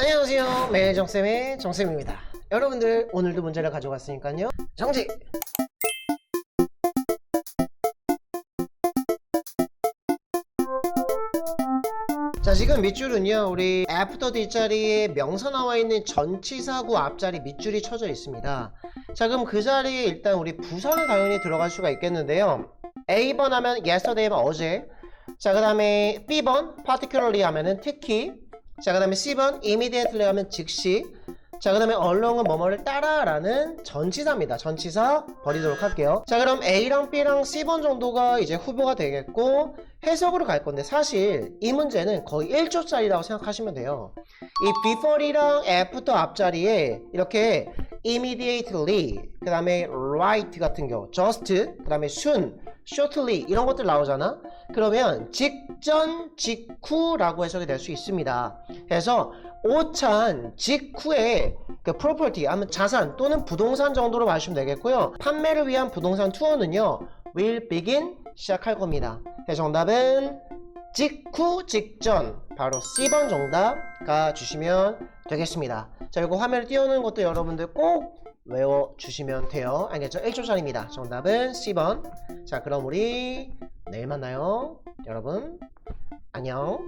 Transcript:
안녕하세요. 매일 정쌤의 정쌤입니다. 여러분들 오늘도 문제를 가져왔으니까요. 정지! 자 지금 밑줄은요 우리 애프터 뒷자리에 명사 나와 있는 전치사구 앞자리 밑줄이 쳐져 있습니다 자 그럼 그 자리에 일단 우리 부사는 당연히 들어갈 수가 있겠는데요 A번 하면 yesterday 하면 어제 자 그 다음에 B번 particularly 하면은 특히 자 그 다음에 C번 immediately 하면 즉시. 자 그 다음에 along은 뭐뭐를 따라라는 전치사입니다. 전치사 버리도록 할게요. 자 그럼 A랑 B랑 C번 정도가 이제 후보가 되겠고 해석으로 갈 건데 사실 이 문제는 거의 1조짜리라고 생각하시면 돼요. 이 before이랑 after 앞자리에 이렇게 immediately 그 다음에 right 같은 경우 just 그 다음에 soon shortly 이런 것들 나오잖아. 그러면 직전 직후라고 해석이 될 수 있습니다. 그래서 오찬 직후에 그 property 하면 자산 또는 부동산 정도로 봐주시면 되겠고요. 판매를 위한 부동산 투어는요 will begin 시작할 겁니다. 정답은 직후 직전 바로 C번 정답 가 주시면 되겠습니다. 자 이거 화면을 띄우는 것도 여러분들 꼭 외워주시면 돼요. 알겠죠? 1초짜리입니다. 정답은 C번. 자 그럼 우리 내일 만나요. 여러분 안녕